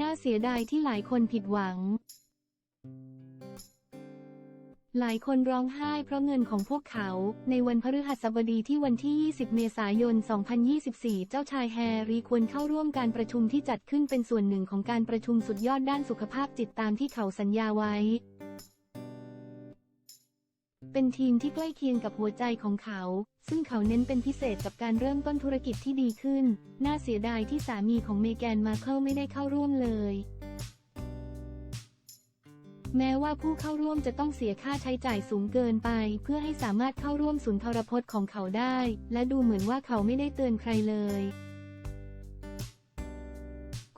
น่าเสียดายที่หลายคนผิดหวัง หลายคนร้องไห้เพราะเงินของพวกเขา ในวันพฤหัสบดีที่วันที่ 20 เมษายน 2024 เจ้าชายแฮร์รี่ควรเข้าร่วมการประชุมที่จัดขึ้นเป็นส่วนหนึ่งของการประชุมสุดยอดด้านสุขภาพจิตตามที่เขาสัญญาไว้ เป็นทีมที่ใกล้เคียงกับหัวใจของเขา ซึ่งเขาเน้นเป็นพิเศษกับการเริ่มต้นธุรกิจที่ดีขึ้น น่าเสียดายที่สามีของเมแกนมาเคิลไม่ได้เข้าร่วมเลย แม้ว่าผู้เข้าร่วมจะต้องเสียค่าใช้จ่ายสูงเกินไป เพื่อให้สามารถเข้าร่วมศูนย์ทรพจน์ของเขาได้ และดูเหมือนว่าเขาไม่ได้เตือนใครเลย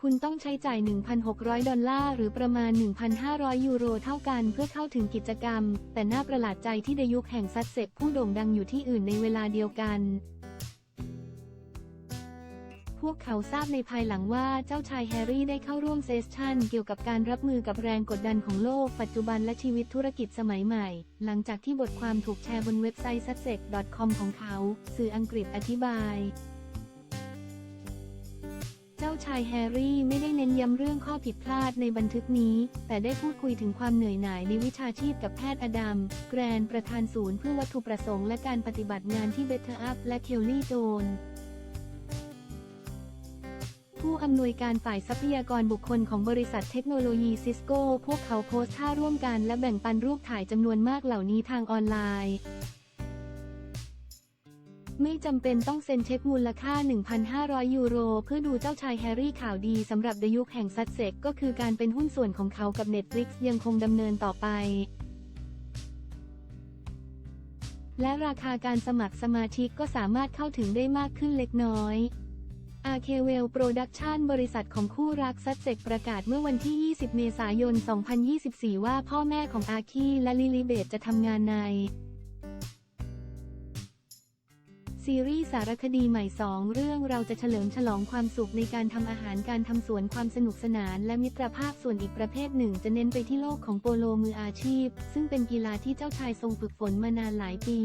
คุณต้องใช้จ่าย 1,600 ดอลลาร์ หรือประมาณ 1,500 ยูโรเท่ากันเพื่อเข้าถึงกิจกรรม แต่น่าประหลาดใจที่ดยุคแห่งซัสเซกผู้โด่งดังอยู่ที่อื่นในเวลาเดียวกัน พวกเขาทราบในภายหลังว่าเจ้าชายแฮร์รี่ได้เข้าร่วมเซสชั่น เกี่ยวกับการรับมือกับแรงกดดันของโลกปัจจุบันและชีวิตธุรกิจสมัยใหม่ หลังจากที่บทความถูกแชร์บนเว็บไซต์ sussex.com ของเขา สื่ออังกฤษอธิบาย ชายแฮร์รี่ไม่ได้เน้นย้ำเรื่องข้อผิดพลาดในบันทึกนี้ แต่ได้พูดคุยถึงความเหนื่อยหน่ายในวิชาชีพกับแพทย์อดัม แกรนประธานศูนย์เพื่อวัตถุประสงค์และการปฏิบัติงานที่เบเทอร์อัพและเคลลี่โจนผู้อำนวยการฝ่ายทรัพยากรบุคคลของบริษัทเทคโนโลยีซิสโก้พวกเขาโพสต์ท่าร่วมกันและแบ่งปันรูปถ่ายจำนวนมากเหล่านี้ทางออนไลน์ ไม่จำเป็นต้องเซ็นเช็คมูลค่า 1,500 ยูโร เพื่อดูเจ้าชายแฮร์รี่ข่าวดีสำหรับดยุคแห่งซัสเซกก็คือการเป็นหุ้นส่วนของเขากับ Netflix ยังคงดำเนินต่อไป และราคาการสมัครสมาชิกก็สามารถเข้าถึงได้มากขึ้นเล็กน้อยอาเคเวลโปรดักชันบริษัทของคู่รักซัสเซกประกาศเมื่อวันที่ 20 เมษายน 2024 ว่าพ่อแม่ของอาคีและลิลิเบตจะทำงานใน ซีรีส์สารคดีใหม่ 2 เรื่องเราจะเฉลิมฉลองความสุขในการทำอาหารการทำสวนความสนุกสนานและมิตรภาพส่วนอีกประเภทหนึ่ง จะเน้นไปที่โลกของโปโลมืออาชีพ ซึ่งเป็นกีฬาที่เจ้าชายทรงฝึกฝนมานานหลายปี